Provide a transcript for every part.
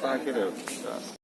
sakin.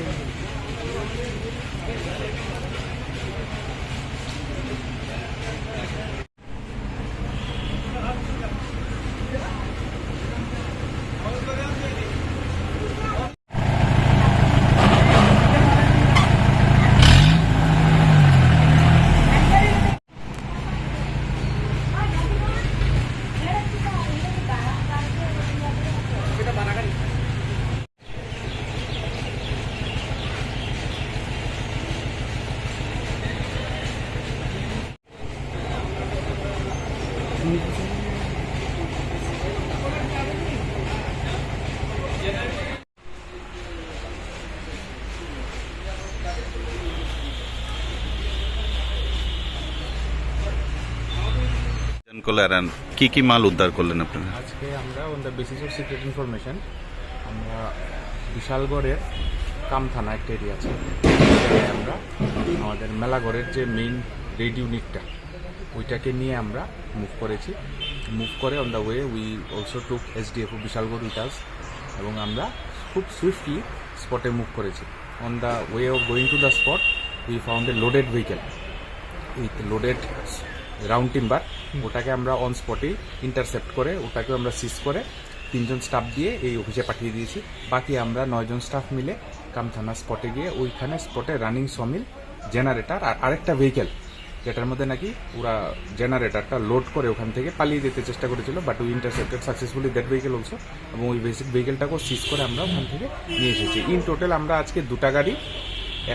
করলেন কি কি মাল উদ্ধার করলেন আপনারা? আজকে আমরা on the basis of secret information আমরা বিশালগড়ের কাম থানা একটা এরিয়া আছে। আমরা আমাদের মেলাগড়ের যে মেইন রেড ইউনিটটা ওইটাকে নিয়ে আমরা মুভ করেছি। মুভ করে on the way we also took SDF Bishalgarh with us এবং আমরা খুব সুইফটলি স্পটে মুভ করেছি। On the way of going to the spot we found a loaded vehicle with loaded round timber ওটাকে আমরা on স্পটে intercept করে ওটাকে আমরা সিজ করে তিনজন স্টাফ দিয়ে এই অফিসে পাঠিয়ে দিয়েছি। বাকি আমরা নয়জন স্টাফ মিলে কামথানা স্পটে গিয়ে ওইখানে স্পটে রানিং সমিল জেনারেটর আর আরেকটা ভেহিকেল যেটার মধ্যে নাকি ওরা জেনারেটারটা লোড করে ওখান থেকে পালিয়ে যেতে চেষ্টা করেছিল but we intercepted successfully that vehicle also এবং ওই বেসিক ভেহিকেলটাকেও সিজ করে আমরা ওখান থেকে নিয়ে এসেছি। ইন টোটাল আমরা আজকে দুটা গাড়ি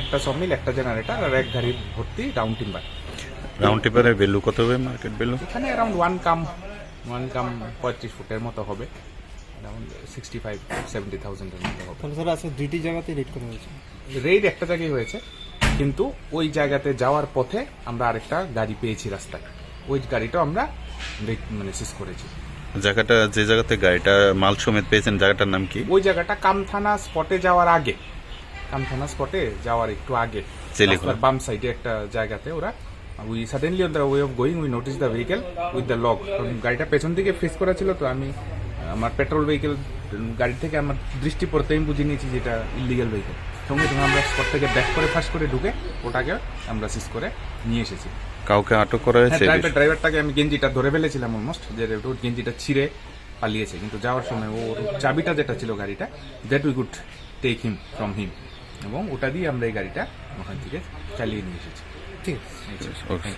একটা সমিল একটা জেনারেটর আর এক গাড়ি ভর্তি রাউন্ড টিম্বার রাউন্ড টিপারের ভ্যালু কত হবে মার্কেট ভ্যালু এখানে around one come one come পঁয়ত্রিশ ফুটের মতো হবে। অ্যারাউন্ড সিক্সটি ফাইভ সেভেন্টি থাউজেন্ডের মতো হবে। তাহলে স্যার আজকে দুইটি জায়গাতে রেড করা হয়েছে? রেড একটা জায়গায় হয়েছে। কিন্তু ওই জায়গাতে যাওয়ার পথে আমরা আরেকটা গাড়ি পেয়েছি রাস্তায়। ওই গাড়িটাও আমরা মানে সিজ করেছি। জায়গাটা যে জায়গাতে গাড়িটা মাল সমেত পেয়েছেন জায়গাটার নাম কি? ওই জায়গাটা কামথানা স্পটে যাওয়ার আগে। কামথানা স্পটে যাওয়ার একটু আগে। বাম সাইডে একটা জায়গাতে ওরা we suddenly on the way of going we notice the vehicle with the lock গাড়িটা পেছন দিকে ফেস করা ছিল তো আমি আমার পেট্রোল ভেহিকেল গাড়ি থেকে আমার দৃষ্টি পড়তে আমি বুঝে নিয়েছি যেটা ইলিগাল ভেহিকেল সঙ্গে সঙ্গে আমরা স্পট থেকে ব্যাক করে ফার্স্ট করে ঢুকে ওটাকে আমরা সিজ করে নিয়ে এসেছি। কাউকে আটক করা হয়েছে হ্যাঁ ড্রাইভার ড্রাইভারটাকে আমি গেঞ্জিটা ধরে ফেলেছিলাম অলমোস্ট যে ওর গেঞ্জিটা ছিঁড়ে পালিয়েছে কিন্তু যাওয়ার সময় ওর চাবিটা যেটা ছিল গাড়িটা that we good take him from him এবং ওটা দিয়ে আমরা এই গাড়িটা ওখান থেকে চালিয়ে নিয়ে এসেছি। ঠিক আছে। ওকে